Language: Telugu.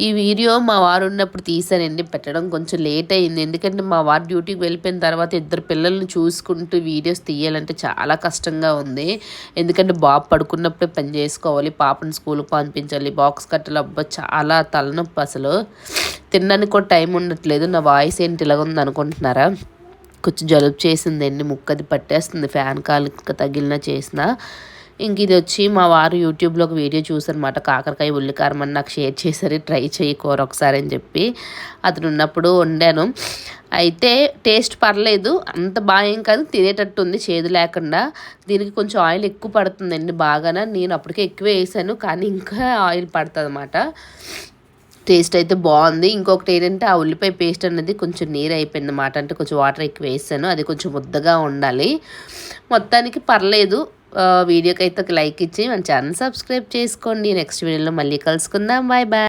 ఈ వీడియో మా వారు ఉన్నప్పుడు తీసానండి. పెట్టడం కొంచెం లేట్ అయింది. ఎందుకంటే మా వారు డ్యూటీకి వెళ్ళిపోయిన తర్వాత ఇద్దరు పిల్లల్ని చూసుకుంటూ వీడియోస్ తీయాలంటే చాలా కష్టంగా ఉంది. ఎందుకంటే బాబు పడుకున్నప్పుడే పని చేసుకోవాలి. పాపని స్కూల్కి పంపించాలి. బాక్స్ కట్టలు అబ్బా చాలా తలనొప్పి అసలు. తినడానికి కూడా టైం ఉండట్లేదు. నా వాయిస్ ఏంటి ఇలాగ ఉంది అనుకుంటున్నారా? కొంచెం జలుబు చేసిందండి. ముక్కది పట్టేస్తుంది. ఫ్యాన్ కాలు తగిలినా చేసిన. ఇంక ఇది వచ్చి మా వారు యూట్యూబ్లో ఒక వీడియో చూసారనమాట కాకరకాయ ఉల్లికారం అని నాకు షేర్ చేశారు. ట్రై చేయకూర ఒకసారి అని చెప్పి అతను ఉన్నప్పుడు వండాను. అయితే టేస్ట్ పర్లేదు. అంత బాగా ఏం కాదు. తినేటట్టు ఉంది. చేదు లేకుండా. దీనికి కొంచెం ఆయిల్ ఎక్కువ పడుతుందండి బాగానే. నేను అప్పటికే ఎక్కువ వేసాను. కానీ ఇంకా ఆయిల్ పడుతుంది అనమాట టేస్ట్ అయితే బాగుంది. ఇంకొకటి ఏంటంటే ఆ ఉల్లిపాయ పేస్ట్ అనేది కొంచెం నీరు అయిపోయింది అన్నమాట అంటే కొంచెం వాటర్ ఎక్కువ వేసాను. అది కొంచెం ముద్దగా ఉండాలి. మొత్తానికి పర్లేదు. వీడియోకి అయితే ఒక లైక్ ఇచ్చి మన ఛానల్ సబ్స్క్రైబ్ చేసుకోండి. నెక్స్ట్ వీడియోలో మళ్ళీ కలుసుకుందాం. Bye bye.